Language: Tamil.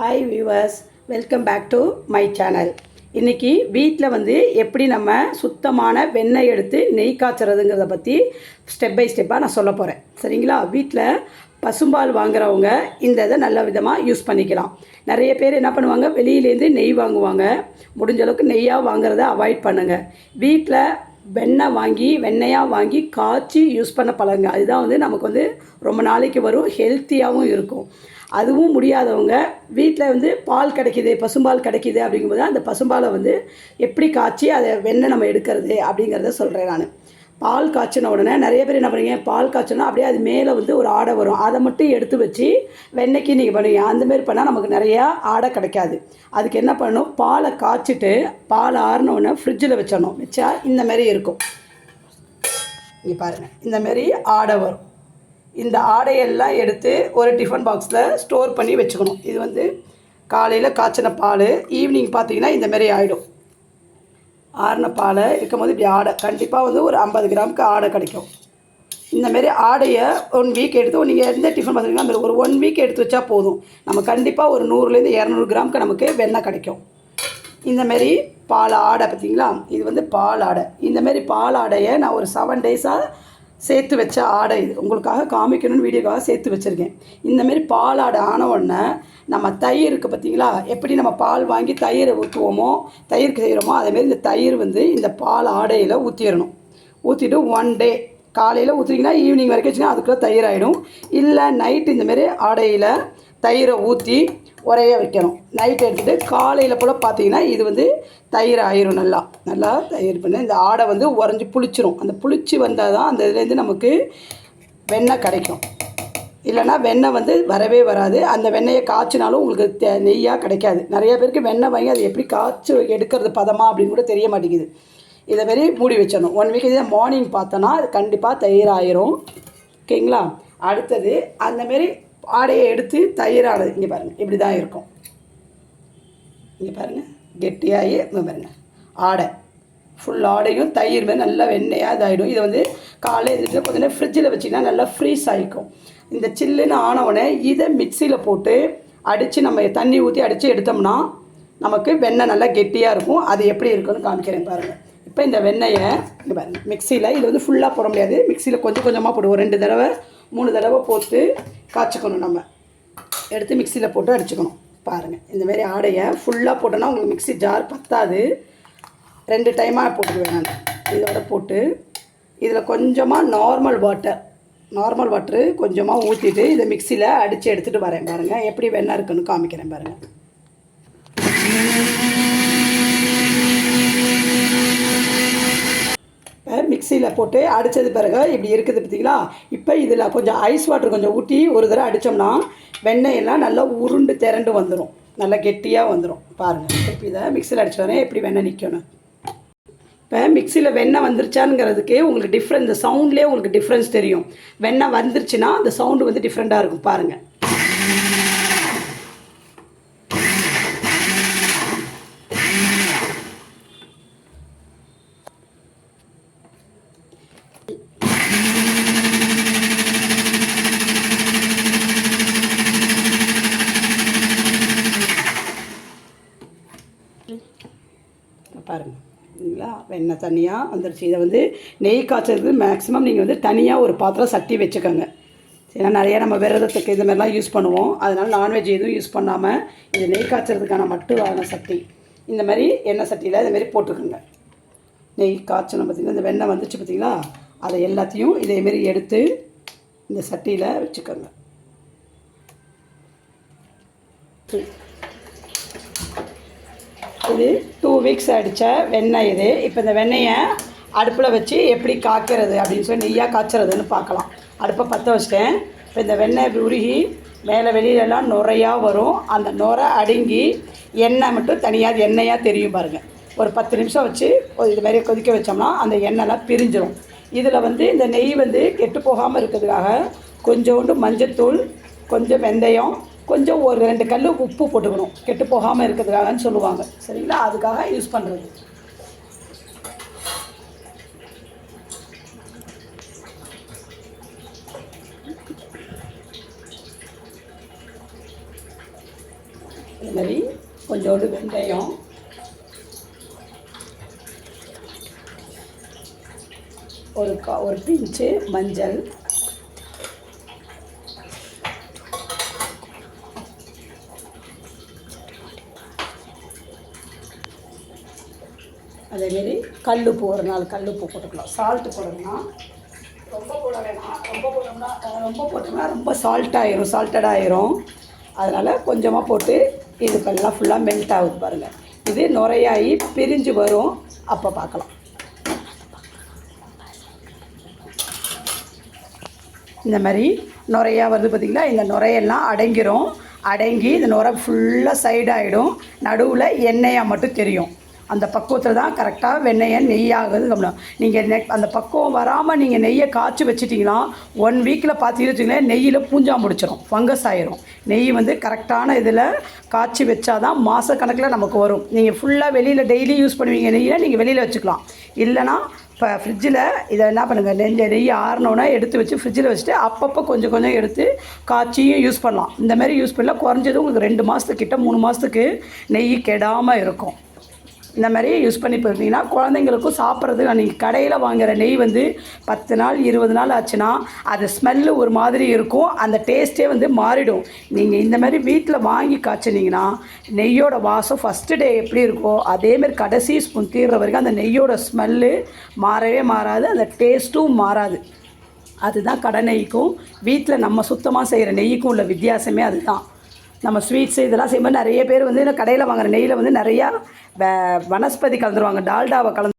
Hi viewers welcome back to my channel இன்றைக்கி வீட்டில் வந்து எப்படி நம்ம சுத்தமான வெண்ணெய் எடுத்து நெய் காய்ச்சறதுங்கிறத பற்றி ஸ்டெப் பை ஸ்டெப்பாக நான் சொல்ல போகிறேன் சரிங்களா? வீட்டில் பசும்பால் வாங்குறவங்க இந்த இதை நல்ல விதமாக யூஸ் பண்ணிக்கலாம். நிறைய பேர் என்ன பண்ணுவாங்க? வெளியிலேருந்து நெய் வாங்குவாங்க. முடிஞ்ச அளவுக்கு நெய்யாக வாங்குறத அவாய்ட் பண்ணுங்கள் வீட்டில் வெண்ணெய் வாங்கி வெண்ணெயாக வாங்கி காய்ச்சி யூஸ் பண்ண பழங்க அதுதான் வந்து நமக்கு வந்து ரொம்ப நாளைக்கு வரும் ஹெல்த்தியாகவும் இருக்கும். அதுவும் முடியாதவங்க வீட்டில் வந்து பால் கிடைக்கிது பசும்பால் கிடைக்கிது அப்படிங்கும்போது அந்த பசும்பாலை வந்து எப்படி காய்ச்சி அதை வெண்ணெய் நம்ம எடுக்கிறது அப்படிங்கிறத சொல்கிறேன் நான். பால் காய்ச்சின உடனே நிறைய பேர் என்ன பண்ணுறீங்க பால் காய்ச்சினா அப்படியே அது மேலே வந்து ஒரு ஆடை வரும். அதை மட்டும் எடுத்து வச்சு வெண்ணெய்க்கு நீங்கள் பண்ணுவீங்க. அந்தமாரி பண்ணால் நமக்கு நிறையா ஆடை கிடைக்காது. அதுக்கு என்ன பண்ணணும் பாலை காய்ச்சிட்டு பால் ஆறினோடனே ஃப்ரிட்ஜில் வச்சிடணும். வச்சா இந்தமாரி இருக்கும். இங்கே பாருங்கள் இந்தமாரி ஆடை வரும். இந்த ஆடையெல்லாம் எடுத்து ஒரு டிஃபன் பாக்ஸில் ஸ்டோர் பண்ணி வச்சுக்கணும். இது வந்து காலையில் காய்ச்சின பால் ஈவினிங் பார்த்தீங்கன்னா இந்தமாரி ஆகிடும் ஆறின பாலை இருக்கும்போது இப்படி ஆடை கண்டிப்பாக வந்து ஒரு ஐம்பது கிராமுக்கு ஆடை கிடைக்கும். இந்தமாரி ஆடையை ஒன் வீக் எடுத்து நீங்கள் எந்த டிஃபன் பார்த்தீங்கன்னா ஒரு ஒன் வீக் எடுத்து வச்சா போதும். நம்ம கண்டிப்பாக ஒரு நூறுலேருந்து இரநூறு கிராமுக்கு நமக்கு வெண்ணெய் கிடைக்கும். இந்தமாரி பால் ஆடை பார்த்தீங்களா? இது வந்து பால் ஆடை. இந்தமாரி பால் ஆடையை நான் ஒரு செவன் டேஸாக சேர்த்து வச்ச ஆடை இது உங்களுக்காக காமிக்கணும்னு வீடியோக்காக சேர்த்து வச்சுருக்கேன். இந்தமாரி பால் ஆடை ஆன உடனே நம்ம தயிர் இருக்குது பார்த்தீங்களா எப்படி நம்ம பால் வாங்கி தயிரை ஊற்றுவோமோ தயிருக்கு செய்கிறோமோ அதேமாரி இந்த தயிர் வந்து இந்த பால் ஆடையில் ஊற்றிடணும் ஊற்றிட்டு ஒன் டே காலையில் ஊற்றுறீங்கன்னா ஈவினிங் வரைக்கும் வச்சுன்னா அதுக்குள்ளே தயிர் ஆகிடும் இல்லை நைட் இந்தமாரி ஆடையில் தயிரை ஊற்றி உரைய வைக்கணும். நைட் எடுத்துகிட்டு காலையில் போல் பார்த்தீங்கன்னா இது வந்து தயிர் ஆயிரும் நல்லா. நல்லா தயிர் பண்ணி இந்த ஆடை வந்து உறைஞ்சி புளிச்சிரும். அந்த புளிச்சு வந்தால் தான் அந்த இதுலேருந்து நமக்கு வெண்ணெய் கிடைக்கும். இல்லைன்னா வெண்ணெய் வந்து வரவே வராது. அந்த வெண்ணெயை காய்ச்சினாலும் உங்களுக்கு தெ நெய்யாக கிடைக்காது. நிறைய பேருக்கு வெண்ணெய் வாங்கி அது எப்படி காய்ச்சி எடுக்கிறது பதமா அப்படின்னு கூட தெரிய மாட்டேங்குது. இதை மாரி மூடி வச்சிடணும். ஒன் வீக் இதே மார்னிங் பார்த்தோன்னா அது கண்டிப்பாக தயிர் ஆயிரும். ஓகேங்களா? அடுத்தது அந்தமாரி ஆடையை எடுத்து தயிரால் இங்கே பாருங்கள் இப்படி தான் இருக்கும். இங்கே பாருங்கள் கெட்டியாகி இங்கே பாருங்கள் ஆடை. ஃபுல் ஆடையும் தயிர் மாதிரி நல்லா வெண்ணெயாக இதாகிடும் இதை வந்து காலையில் எழுந்திரிச்சு கொஞ்ச நேரம் ஃப்ரிட்ஜில் வச்சிங்கன்னா நல்லா ஃப்ரீஸ் ஆகிக்கும் இந்த சில்லுன்னு ஆனவுடனே இதை மிக்சியில் போட்டு அடித்து நம்ம தண்ணி ஊற்றி அடித்து எடுத்தோம்னா நமக்கு வெண்ணெய் நல்லா கெட்டியாக இருக்கும். அது எப்படி இருக்குன்னு காமிக்கிறேன் பாருங்கள் இப்போ இந்த வெண்ணெயை இங்கே பாருங்கள் மிக்சியில் இது வந்து ஃபுல்லாக போட முடியாது. மிக்சியில் கொஞ்சம் கொஞ்சமாக போடுவோம். ரெண்டு தடவை மூணு தடவை போட்டு காய்ச்சிக்கணும் நம்ம. எடுத்து மிக்சியில் போட்டு அடிச்சுக்கணும். பாருங்கள் இந்தமாரி ஆடையை ஃபுல்லாக போட்டோன்னா உங்களுக்கு மிக்ஸி ஜார் பத்தாது. ரெண்டு டைமாக போட்டுக்குவேன் நான். இதோட போட்டு இதில் கொஞ்சமாக நார்மல் வாட்டர் நார்மல் வாட்ரு கொஞ்சமாக ஊற்றிட்டு இதை மிக்சியில் அடித்து எடுத்துகிட்டு வரேன் பாருங்கள் எப்படி வெண்ணெய் இருக்குன்னு காமிக்கிறேன் பாருங்கள் மிக்சியில் போட்டு அடித்தது பிறகு இப்படி இருக்குது பார்த்தீங்களா? இப்போ இதில் கொஞ்சம் ஐஸ் வாட்டர் கொஞ்சம் ஊற்றி ஒரு தடவை அடித்தோம்னா வெண்ணெயெல்லாம் நல்லா உருண்டு திரண்டு வந்துடும் நல்லா கெட்டியாக வந்துடும் பாருங்கள் இப்போ இதை மிக்சியில் அடித்தோடனே எப்படி வெண்ணெய் நிற்கணும் இப்போ மிக்சியில் வெண்ணெய் வந்துருச்சாங்கிறதுக்கு உங்களுக்கு டிஃப்ரெண்ட் இந்த சவுண்ட்லேயே உங்களுக்கு டிஃப்ரென்ஸ் தெரியும். வெண்ணெய் வந்துருச்சுன்னா அந்த சவுண்டு வந்து டிஃப்ரெண்ட்டாக இருக்கும். பாருங்கள் எண்ணெய் தனியாக வந்துருச்சு? இதை வந்து நெய் காய்ச்சறதுக்கு மேக்ஸிமம் நீங்கள் வந்து தனியாக ஒரு பாத்திரம் சட்டி வச்சுக்கோங்க. ஏன்னா நிறையா நம்ம விரதத்துக்கு இது மாதிரிலாம் யூஸ் பண்ணுவோம். அதனால் நான்வெஜ் எதுவும் யூஸ் பண்ணாமல் இது நெய் காய்ச்சறதுக்கான மட்டும் சட்டி இந்த மாதிரி எண்ணெய் சட்டியில் இந்த மாதிரி போட்டுக்கோங்க. நெய் காய்ச்சணும் பார்த்திங்கன்னா இந்த வெண்ணெய் வந்துச்சு பார்த்தீங்களா? அதை எல்லாத்தையும் இதேமாரி எடுத்து இந்த சட்டியில் வச்சுக்கோங்க. இது டூ வீக்ஸ் அடித்த வெண்ணெய் இது. இப்போ இந்த வெண்ணெயை அடுப்பில் வச்சு எப்படி காய்க்கிறது அப்படின்னு சொல்லி நெய்யாக காய்ச்சறதுன்னு பார்க்கலாம். அடுப்பை பற்ற வச்சிட்டேன். இப்போ இந்த வெண்ணெய் உருகி மேலே வெளியிலலாம் நுரையாக வரும். அந்த நுரை அடுங்கி எண்ணெய் மட்டும் தனியாக எண்ணெயாக தெரியும் பாருங்கள் ஒரு பத்து நிமிஷம் வச்சு ஒரு இது மாதிரி கொதிக்க வச்சோம்னா அந்த எண்ணெய்லாம் பிரிஞ்சிடும் இதில் வந்து இந்த நெய் வந்து கெட்டு போகாமல் இருக்கிறதுக்காக கொஞ்சோண்டு மஞ்சத்தூள் கொஞ்சம் வெந்தயம் கொஞ்சம் ஒரு ரெண்டு கல் உப்பு போட்டுக்கணும். கெட்டு போகாமல் இருக்கிறதுக்காகன்னு சொல்லுவாங்க. சரிங்களா? அதுக்காக யூஸ் பண்ணுறது இது மாதிரி கொஞ்சோண்டு வெந்தயம். ஒரு கா ஒரு பிஞ்சு மஞ்சள். அதேமாரி கல்லுப்பு ஒரு கல் கல்லுப்பு போட்டுக்கலாம். சால்ட்டு போடணும்னா ரொம்ப போட வேணாம் ரொம்ப போட்டோம்னா ரொம்ப போட்டோம்னா ரொம்ப சால்ட் ஆயிரும் அதனால் கொஞ்சமாக போட்டு இது பண்ணலாம் ஃபுல்லாக மெல்ட் ஆகுது பாருங்கள் இது நுரையாகி பிரிஞ்சு வரும். அப்போ பார்க்கலாம். இந்த மாதிரி நுரையா வருது பார்த்திங்களா இந்த நுரையெல்லாம் அடங்கிரும். அடங்கி இந்த நுரை ஃபுல்லாக சைடாகிடும் நடுவில் எண்ணெயாக மட்டும் தெரியும். அந்த பக்குவத்தில் தான் கரெக்டாக வெண்ணெயை நெய்யாகுது கவனம் நீங்கள் நெக் அந்த பக்குவம் வராமல் நீங்கள் நெய்யை காய்ச்சி வச்சுட்டிங்கன்னா ஒன் வீக்கில் பார்த்தீங்கன்னு வச்சுக்கோங்களேன் நெய்யில் பூஞ்சா முடிச்சிடும் ஃபங்கஸ் ஆயிரும். நெய் வந்து கரெக்டான இதில் காய்ச்சி வச்சா தான் மாதக்கணக்கில் நமக்கு வரும். நீங்கள் ஃபுல்லாக வெளியில் டெய்லி யூஸ் பண்ணுவீங்க நெய்யை நீங்கள் வெளியில் வச்சுக்கலாம். இல்லைனா இப்போ ஃப்ரிட்ஜில் இதை என்ன பண்ணுங்கள் நெஞ்ச நெய் ஆறினோன்னா எடுத்து வச்சு ஃப்ரிட்ஜில் வச்சுட்டு அப்பப்போ கொஞ்சம் கொஞ்சம் எடுத்து காய்ச்சியும் யூஸ் பண்ணலாம். இந்த மாதிரி யூஸ் பண்ணலாம் குறைஞ்சது உங்களுக்கு ரெண்டு மாதத்துக்கிட்ட மூணு மாதத்துக்கு நெய் கெடாமல் இருக்கும். இந்த மாதிரி யூஸ் பண்ணி போயிருந்தீங்கன்னா குழந்தைங்களுக்கும் சாப்பிட்றதுக்கு அன்றைக்கி கடையில் வாங்குகிற நெய் வந்து பத்து நாள் இருபது நாள் ஆச்சுன்னா அது ஸ்மெல்லு ஒரு மாதிரி இருக்கும். அந்த டேஸ்ட்டே வந்து மாறிடும். நீங்கள் இந்த மாதிரி வீட்டில் வாங்கி காய்ச்சினீங்கன்னா நெய்யோட வாசம் ஃபஸ்ட்டு டே எப்படி இருக்கோ அதேமாரி கடைசி ஸ்பூன் தீர்ற வரைக்கும் அந்த நெய்யோட ஸ்மெல்லு மாறவே மாறாது. அந்த டேஸ்ட்டும் மாறாது. அதுதான் கடை நெய்க்கும். வீட்டில் நம்ம சுத்தமாக செய்கிற நெய்க்கும் உள்ள வித்தியாசமே அதுதான். நம்ம ஸ்வீட்ஸு இதெல்லாம் செய்யும்போது நிறைய பேர் வந்து கடையில் வாங்குற நெய்யில் வந்து நிறையா வனஸ்பதி கலந்துருவாங்க. டால்டாவை கலந்து